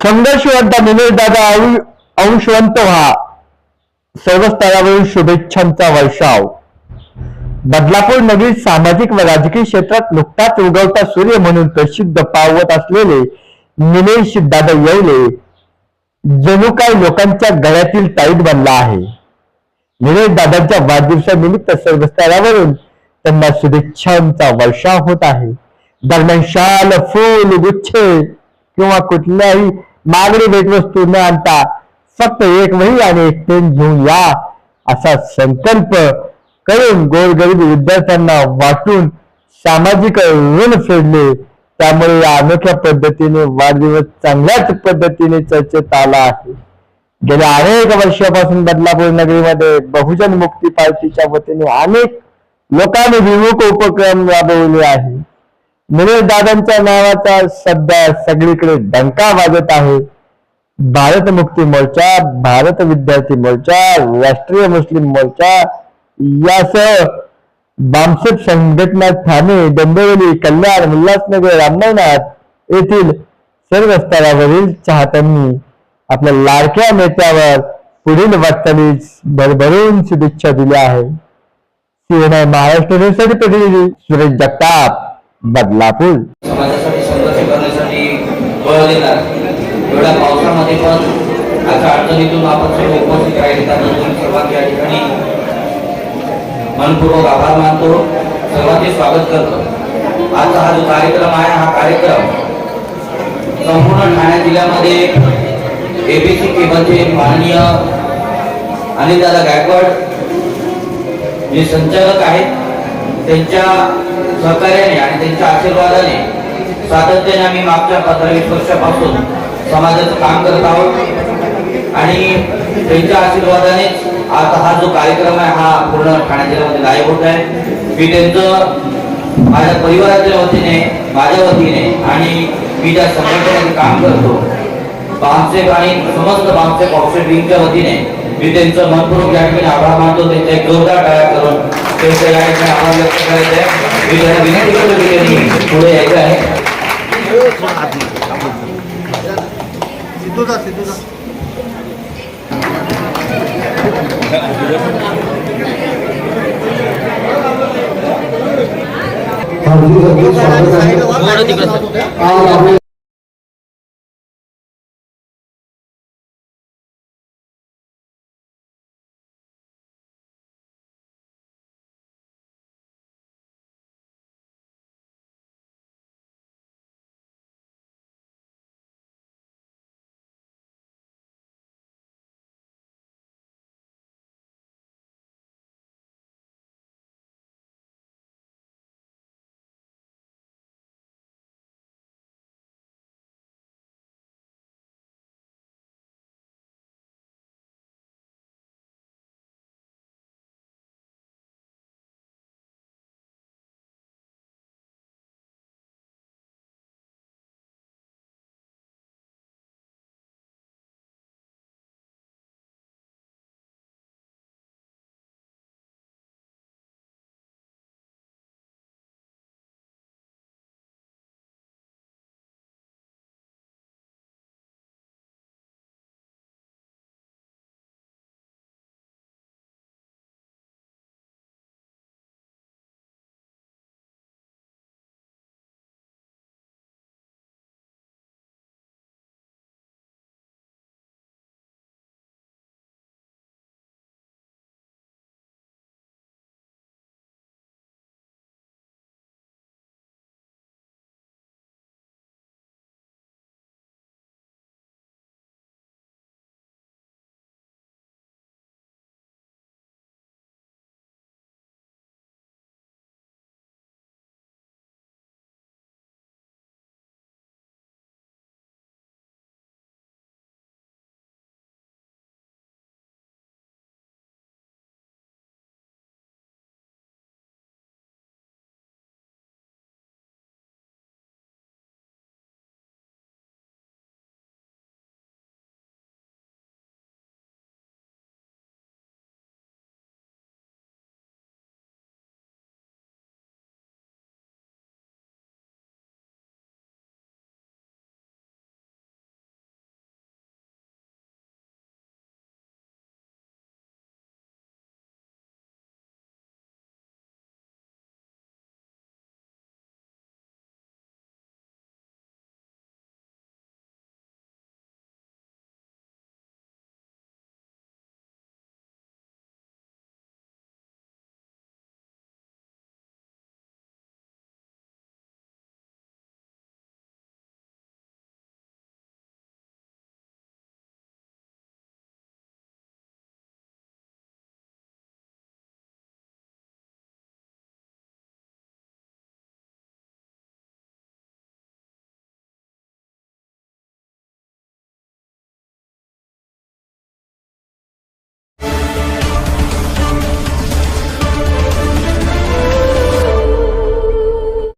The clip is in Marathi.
संघर्षवंत निमेश दादा अंशवंत व्हा. सर्व स्तरावरील शुभेच्छांचा वर्षाव बदलापूर नगरीत सामाजिक व राजकीय क्षेत्रात नुकताच उगवता सूर्य म्हणून प्रसिद्ध पावत असलेले निलेश दादा येवले जणू काय लोकांच्या गळ्यातील ताईट बनला आहे. निलेश दादांच्या वाढदिवसानिमित्त सर्व स्तरावरून त्यांना शुभेच्छांचा वर्षाव होत आहे. दरम्यान शाल फूल गुच्छे किंवा कुठल्याही मागणी भेटवस्तू न आणता फक्त एक वही आणि एक पेन घेऊन या असा संकल्प करून गोरगरीब विद्यार्थ्यांना वाटून सामाजिक ऋण फेडले. त्यामुळे या अनोख्या पद्धतीने वाढदिवस चांगल्याच पद्धतीने चर्चेत आला आहे. गेल्या अनेक वर्षापासून बदलापूर नगरीमध्ये बहुजन मुक्ती पार्टीच्या वतीने अनेक लोकांनी विमुख उपक्रम राबवले आहे निलेश दादांच्या नावाचा सध्या सगळीकडे डंका वाजत आहे. भारत मुक्ती मोर्चा भारत विद्यार्थी मोर्चा राष्ट्रीय मुस्लिम मोर्चा यासह बामसेप संघटना ठाणे डोंबिवली कल्याण उल्हासनगर रामनाथ येथील सर्व स्तरावरील चाहत्यांनी आपल्या लाडक्या नेत्यावर पुढील वाटचालीस भरभरून शुभेच्छा दिल्या आहे सीएनआय महाराष्ट्र न्यूजसाठी प्रतिनिधी सुरेश जगताप. बदलापूर. समाजासाठी संघर्ष करण्यासाठी बळ देणार एवढ्या पावसामध्ये पण अशा अडचणीतून आपण सर्व उपस्थित राहिले त्याबद्दल सर्वांचे या ठिकाणी मनपूर्वक आभार मानतो. सर्वांचे स्वागत करतो. आजचा हा जो कार्यक्रम आहे हा कार्यक्रम संपूर्ण ठाणे जिल्ह्यामध्ये एबीसी केबलचे माननीय अनिलदादा गायकवाड जे संचालक आहेत त्यांच्या सहकार्याने आणि त्यांच्या आशीर्वादाने सातत्याने आम्ही मागच्या पंधरा वीस वर्षापासून समाजाचं काम करत आहोत. आणि त्यांच्या आशीर्वादानेच आता हा जो कार्यक्रम आहे हा पूर्ण ठाणे जिल्ह्यामध्ये गायब होत आहे. मी त्यांचं माझ्या परिवाराच्या वतीने माझ्या वतीने आणि मी ज्या संघटनेचे काम करतो बामसेप आणि समस्त बामसेप ऑफिस विंगच्या वतीने मी त्यांचं मनपूर्वक या ठिकाणी आभार मानतो. त्यांचा एक जोरदार टाळ्या करून करायचं आहे मी त्यांना विनंती करतो की त्यांनी पुढे यायचं आहे.